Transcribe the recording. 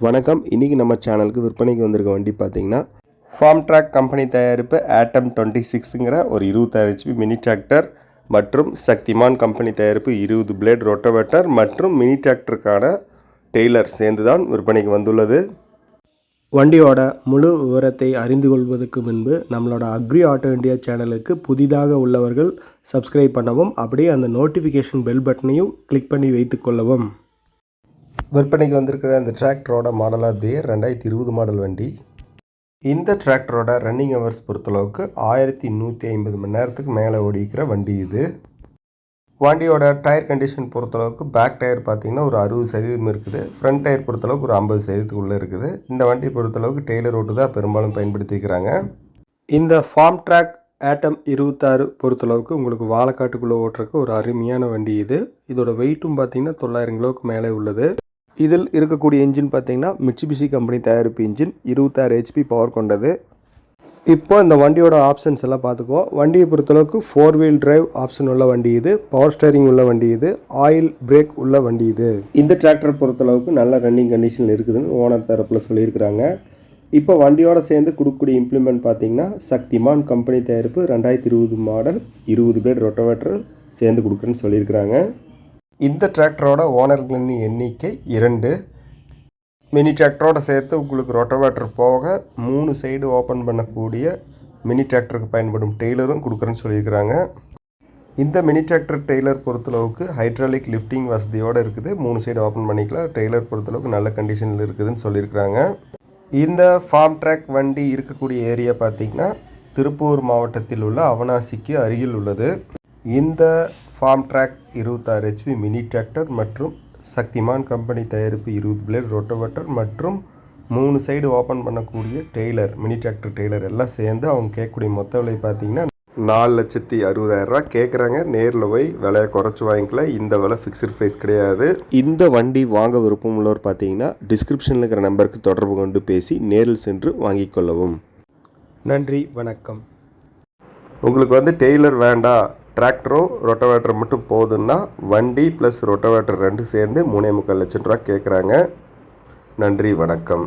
வணக்கம். இன்றைக்கி நம்ம சேனலுக்கு விற்பனைக்கு வந்திருக்க வண்டி பார்த்தீங்கன்னா ஃபார்ம் ட்ராக் கம்பெனி தயாரிப்பு ஆட்டம் டுவெண்ட்டி சிக்ஸுங்கிற ஒரு இருபத்தாறு ஹெச்பி மினி டிராக்டர் மற்றும் சக்திமான் கம்பெனி தயாரிப்பு இருபது பிளேட் ரோட்டோவேட்டர் மற்றும் மினி டிராக்டருக்கான டெய்லர் சேர்ந்து தான் விற்பனைக்கு வந்துள்ளது. வண்டியோட முழு விவரத்தை அறிந்து கொள்வதற்கு முன்பு நம்மளோட அக்ரி ஆட்டோ இண்டியா சேனலுக்கு புதிதாக உள்ளவர்கள் சப்ஸ்கிரைப் பண்ணவும் அப்படியே அந்த நோட்டிஃபிகேஷன் பெல் பட்டனையும் கிளிக் பண்ணி வைத்துக்கொள்ளவும் விற்பனைக்கு வந்திருக்கிற அந்த டிராக்டரோட மாடலாக தேர் ரெண்டாயிரத்தி இருபது மாடல் வண்டி. இந்த டிராக்டரோட ரன்னிங் ஹவர்ஸ் பொறுத்தளவுக்கு ஆயிரத்தி நூற்றி ஐம்பது மணி நேரத்துக்கு மேலே ஓடிக்கிற வண்டி இது. வண்டியோட டயர் கண்டிஷன் பொறுத்தளவுக்கு பேக் டயர் பார்த்தீங்கன்னா ஒரு அறுபது சதவீதம் இருக்குது. ஃப்ரண்ட் டயர் பொறுத்தளவுக்கு ஒரு ஐம்பது சதவீதத்துக்குள்ளே இருக்குது. இந்த வண்டி பொறுத்தளவுக்கு டெய்லர் ரோட்டு தான் பெரும்பாலும் பயன்படுத்திக்கிறாங்க. இந்த ஃபார்ம் ட்ராக் ஆட்டம் இருபத்தாறு பொறுத்தளவுக்கு உங்களுக்கு வாழைக்காட்டுக்குள்ளே ஓட்டுறக்கு ஒரு அருமையான வண்டி இது. இதோட வெயிட்டும் பார்த்தீங்கன்னா தொள்ளாயிரம் கிலோவுக்கு மேலே உள்ளது. இதில் இருக்கக்கூடிய இன்ஜின் பார்த்தீங்கன்னா மிட்சுபிஷி கம்பெனி தயாரிப்பு இன்ஜின் இருபத்தாறு ஹெச்பி பவர் கொண்டது. இப்போ இந்த வண்டியோட ஆப்ஷன்ஸ் எல்லாம் பார்த்துக்கோ வண்டியை பொறுத்தளவுக்கு ஃபோர் வீல் டிரைவ் ஆப்ஷன் உள்ள வண்டி இது பவர் ஸ்டேரிங் உள்ள வண்டி இது ஆயில் பிரேக் உள்ள வண்டி இது. இந்த டிராக்டர் பொறுத்தளவுக்கு நல்ல ரன்னிங் கண்டிஷனில் இருக்குதுன்னு ஓனர் தரப்பில் சொல்லியிருக்கிறாங்க. இப்போ வண்டியோட சேர்ந்து கொடுக்கக்கூடிய இம்ப்ளிமெண்ட் பார்த்தீங்கன்னா சக்திமான் கம்பெனி தயாரிப்பு ரெண்டாயிரத்தி இருபது மாடல் இருபது பிளேட் ரொட்டோவேட்டர் சேர்ந்து கொடுக்குறேன்னு சொல்லியிருக்கிறாங்க. இந்த டிராக்டரோட ஓனர்களின் எண்ணிக்கை இரண்டு. மினி டிராக்டரோட சேர்த்து உங்களுக்கு ரொட்டோவேட்டர் போக மூணு சைடு ஓப்பன் பண்ணக்கூடிய மினி டிராக்டருக்கு பயன்படும் டெய்லரும் கொடுக்குறேன்னு சொல்லியிருக்கிறாங்க. இந்த மினி டிராக்டர் டெய்லர் பொறுத்தளவுக்கு ஹைட்ராலிக் லிஃப்டிங் வசதியோடு இருக்குது. மூணு சைடு ஓப்பன் பண்ணிக்கலாம். டெய்லர் பொறுத்தளவுக்கு நல்ல கண்டிஷனில் இருக்குதுன்னு சொல்லியிருக்கிறாங்க. இந்த ஃபார்ம் ட்ராக் வண்டி இருக்கக்கூடிய ஏரியா பார்த்திங்கன்னா திருப்பூர் மாவட்டத்தில் உள்ள அவனாசிக்கு அருகில் உள்ளது. இந்த ஃபார்ம் ட்ராக் இருபத்தாறு ஹெச்பி மினி டிராக்டர் மற்றும் சக்திமான் கம்பெனி தயாரிப்பு இருபது பிளேட் ரொட்டோவேட்டர் மற்றும் மூணு சைடு ஓப்பன் பண்ணக்கூடிய டெய்லர் மினி டிராக்டர் டெய்லர் எல்லாம் சேர்ந்து அவங்க கேட்கக்கூடிய மொத்த விலை பார்த்தீங்கன்னா நாலு லட்சத்தி அறுபதாயிரரூவா கேட்குறாங்க நேரில் போய் விலையை குறைச்சி வாங்கிக்கலாம் இந்த விலை ஃபிக்ஸ்டு ப்ரைஸ் கிடையாது. இந்த வண்டி வாங்க விருப்பம் உள்ளவர் பார்த்தீங்கன்னா டிஸ்கிரிப்ஷனில் இருக்கிற நம்பருக்கு தொடர்பு கொண்டு பேசி நேரில் சென்று வாங்கிக் கொள்ளவும் நன்றி வணக்கம். உங்களுக்கு வந்து டெய்லர் வேண்டாம் டிராக்டரும் ரொட்டவேட்டர் மட்டும் போதுன்னா வண்டி ப்ளஸ் ரொட்டவேட்டர் ரெண்டு சேர்ந்து மூணே முக்கால் லட்சம் ரூபா கேட்குறாங்க நன்றி வணக்கம்.